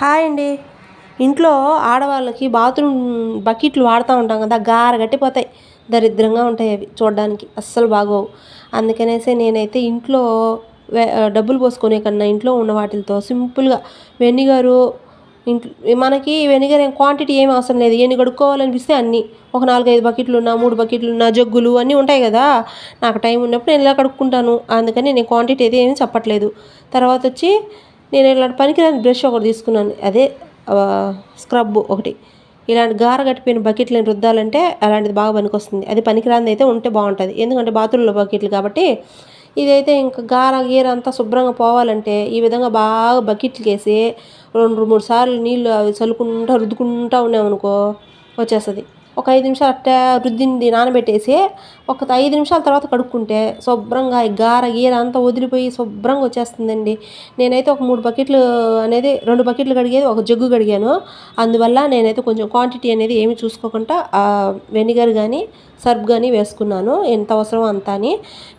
Hi అండి. ఇంట్లో ఆడవాళ్ళకి బాత్రూమ్ బకెట్లు వాడుతూ ఉంటాం కదా గార గట్టిపోతాయి. దరిద్రంగా ఉంటాయి అవి చూడడానికి. అస్సలు బాగోవు. అందుకనేసి నేనైతే ఇంట్లో డబ్బులు పోసుకునే కన్నా ఇంట్లో ఉన్న వాటితో సింపుల్గా వెనిగరు ఇంట్లో మనకి వెనిగర్ క్వాంటిటీ ఏమి అవసరం లేదు. ఎన్ని కడుక్కోవాలనిపిస్తే అన్నీ. ఒక నాలుగైదు బకెట్లు ఉన్నా మూడు బకెట్లు ఉన్నా జగ్గులు అన్నీ ఉంటాయి కదా. నాకు టైం ఉన్నప్పుడు నేను ఇలా కడుక్కుంటాను. అందుకని నేను క్వాంటిటీ అయితే ఏమీ చెప్పట్లేదు. తర్వాత వచ్చి నేను ఇలాంటి పనికిరాని బ్రష్ ఒకటి తీసుకున్నాను. అదే స్క్రబ్ ఒకటి. ఇలాంటి గార కట్టిపోయిన బకెట్లను రుద్దాలంటే అలాంటిది బాగా పనికొస్తుంది. అది పనికిరాంది అయితే ఉంటే బాగుంటుంది. ఎందుకంటే బాత్రూంలో బకెట్లు కాబట్టి ఇదైతే ఇంకా గార గీర అంతా శుభ్రంగా పోవాలంటే ఈ విధంగా బాగా బకెట్లకి వేసి రెండు మూడు సార్లు నీళ్ళు అవి చల్లుకుంటా రుద్దుకుంటా ఉన్నామనుకో వచ్చేస్తుంది. ఒక ఐదు నిమిషాలు అట్టా రుద్దింది నానబెట్టేసి ఒక ఐదు నిమిషాల తర్వాత కడుక్కుంటే శుభ్రంగా గార గీర అంతా వదిలిపోయి శుభ్రంగా వచ్చేస్తుందండి. నేనైతే ఒక మూడు బకెట్లు అనేది రెండు బకెట్లు కడిగేది ఒక జగ్గు కడిగాను. అందువల్ల నేనైతే కొంచెం క్వాంటిటీ అనేది ఏమి చూసుకోకుండా వెనిగర్ కానీ సర్ఫ్ కానీ వేసుకున్నాను. ఎంత అవసరం అంత అని.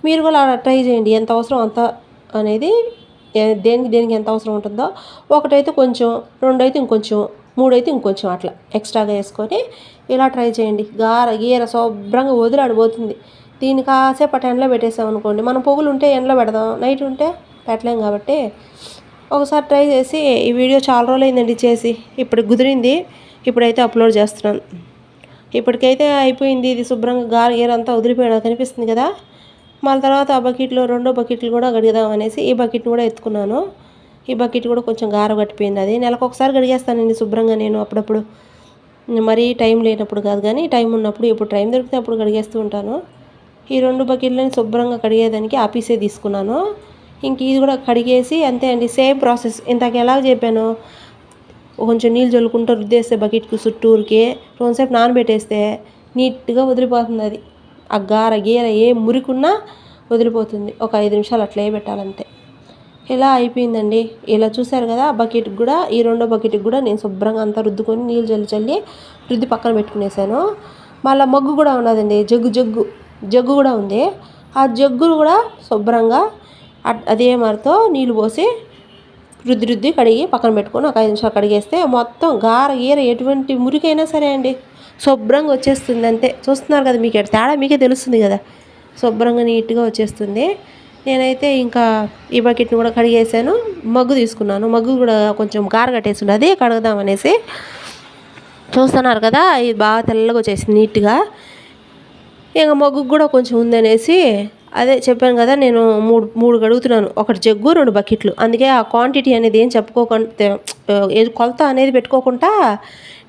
మీరు కూడా ట్రై చేయండి. ఎంత అవసరం అంత అనేది దేనికి దేనికి ఎంత అవసరం ఉంటుందో. ఒకటైతే కొంచెం రెండైతే ఇంకొంచెం మూడు అయితే ఇంకొంచెం అట్లా ఎక్స్ట్రాగా వేసుకొని ఇలా ట్రై చేయండి. గార గీర శుభ్రంగా వదిలాడిపోతుంది. దీన్ని కాసేపు అటు ఎండలో పెట్టేసామనుకోండి మనం పొగులు ఉంటే ఎండలో పెడదాం నైట్ ఉంటే పెట్టలేం కాబట్టి ఒకసారి ట్రై చేసి ఈ వీడియో చాలా రోజులు అయిందండి చేసి. ఇప్పుడు కుదిరింది ఇప్పుడైతే అప్లోడ్ చేస్తున్నాను. ఇప్పటికైతే అయిపోయింది ఇది శుభ్రంగా గార గీర అంతా వదిలిపోయినా కనిపిస్తుంది కదా. మళ్ళీ తర్వాత ఆ బకెట్లో రెండో బకెట్లు కూడా గడిగదాం అనేసి ఈ బకెట్ని కూడా ఎత్తుకున్నాను. ఈ బకెట్ కూడా కొంచెం గార కట్టిపోయింది అది నెలకు ఒకసారి గడిగేస్తానండి శుభ్రంగా నేను అప్పుడప్పుడు. మరీ టైం లేనప్పుడు కాదు కానీ టైం ఉన్నప్పుడు ఎప్పుడు టైం దొరికితే అప్పుడు కడిగేస్తూ ఉంటాను. ఈ రెండు బకెట్లని శుభ్రంగా కడిగేదానికి ఆపీసే తీసుకున్నాను. ఇంక ఇది కూడా కడిగేసి అంతే అండి సేమ్ ప్రాసెస్. ఇంతకు ఎలా చెప్పాను? కొంచెం నీళ్ళు చల్లుకుంటూ రుద్దేస్తే బకెట్కి చుట్టూరికి. రెండుసేపు నానబెట్టేస్తే నీట్గా వదిలిపోతుంది అది. ఆ గార గీర ఏ మురికున్నా వదిలిపోతుంది. ఒక ఐదు నిమిషాలు అట్లే పెట్టాలంతే. ఇలా అయిపోయిందండి. ఇలా చూసారు కదా బకెట్కి కూడా ఈ రెండో బకెట్కి కూడా నేను శుభ్రంగా అంతా రుద్దుకొని నీళ్ళు చల్లి చల్లి రుద్ది పక్కన పెట్టుకునేసాను. మళ్ళీ మగ్గు కూడా ఉన్నదండి జగ్గు జగ్గు జగ్గు కూడా ఉంది. ఆ జగ్గును కూడా శుభ్రంగా అదే మరితో నీళ్ళు పోసి రుద్ది రుద్ది కడిగి పక్కన పెట్టుకొని ఒక ఐదు నిమిషాలు కడిగేస్తే మొత్తం గార గీర ఎటువంటి మురికైనా సరే అండి. శుభ్రంగా వచ్చేస్తుంది అంతే. చూస్తున్నారు కదా మీకు తేడా మీకే తెలుస్తుంది కదా. శుభ్రంగా నీట్గా వచ్చేస్తుంది. నేనైతే ఇంకా ఈ బకెట్ని కూడా కడిగేసాను. మగ్గు తీసుకున్నాను. మగ్గు కూడా కొంచెం గార కట్టేసి అదే కడగదాం అనేసి చూస్తున్నారు కదా ఇది బాగా తెల్లగా వచ్చేసింది నీట్గా. ఇంకా మగ్గు కూడా కొంచెం ఉందనేసి అదే చెప్పాను కదా నేను మూడు మూడు కడుగుతున్నాను. ఒకటి జగ్గు రెండు బకెట్లు. అందుకే ఆ క్వాంటిటీ అనేది ఏం చెప్పుకోకుండా కొలత అనేది పెట్టుకోకుండా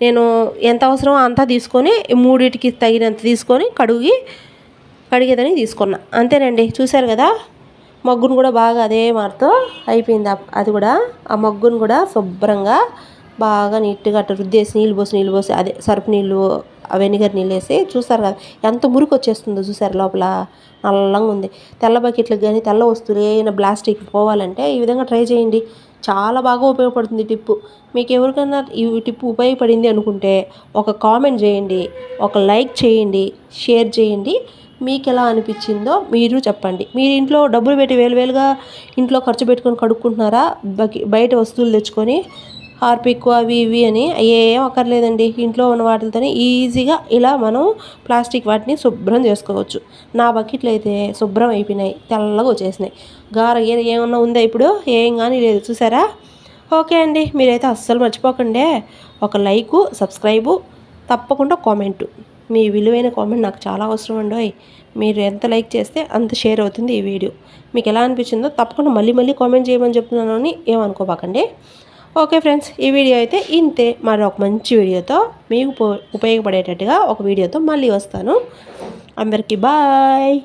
నేను ఎంత అవసరమో అంతా తీసుకొని మూడింటికి తగినంత తీసుకొని కడుగి కడిగేదని తీసుకున్నా. అంతేనండి. చూశారు కదా? మగ్గును కూడా బాగా అదే మారుతో అయిపోయింది అది కూడా. ఆ మగ్గును కూడా శుభ్రంగా బాగా నీట్గా అట్ట రుద్దేసి నీళ్ళు పోసి నీళ్ళు పోసి అదే సరుపు నీళ్ళు వెనిగర్ నీళ్ళు వేసి చూసారు కదా ఎంత మురికి వచ్చేస్తుందో చూసారు లోపల. నల్లంగా ఉంది. తెల్ల బకెట్లకు కానీ తెల్ల వస్తువులు ఏమైనా ప్లాస్టిక్ పోవాలంటే ఈ విధంగా ట్రై చేయండి. చాలా బాగా ఉపయోగపడుతుంది టిప్పు. మీకు ఎవరికైనా ఈ టిప్పు ఉపయోగపడింది అనుకుంటే ఒక కామెంట్ చేయండి ఒక లైక్ చేయండి షేర్ చేయండి. మీకు ఎలా అనిపించిందో మీరు చెప్పండి. మీరు ఇంట్లో డబ్బులు పెట్టి వేలు వేలుగా ఇంట్లో ఖర్చు పెట్టుకొని కడుక్కుంటున్నారా? బయట వస్తువులు తెచ్చుకొని హార్పిక్ అవి ఇవి అని ఏం అక్కర్లేదండి. ఇంట్లో ఉన్న వాటితోనే ఈజీగా ఇలా మనం ప్లాస్టిక్ వాటిని శుభ్రం చేసుకోవచ్చు. నా బకెట్లు అయితే శుభ్రం అయిపోయినాయి. తెల్లగా వచ్చేసినాయి. గార గీర ఏమన్నా ఉందా ఇప్పుడు? ఏం కానీ లేదు. చూసారా? ఓకే అండి. మీరైతే అస్సలు మర్చిపోకండి. ఒక లైకు సబ్స్క్రైబు తప్పకుండా కామెంటు. మీ విలువైన కామెంట్ నాకు చాలా అవసరం అండి. మీరు ఎంత లైక్ చేస్తే అంత షేర్ అవుతుంది ఈ వీడియో. మీకు ఎలా అనిపించిందో తప్పకుండా మళ్ళీ మళ్ళీ కామెంట్ చేయమని చెప్తున్నాను అని ఏమనుకోబాకండి. ఓకే ఫ్రెండ్స్ ఈ వీడియో అయితే ఇంతే. మరి ఒక మంచి వీడియోతో మీకు ఉపయోగపడేటట్టుగా ఒక వీడియోతో మళ్ళీ వస్తాను. అందరికీ బాయ్.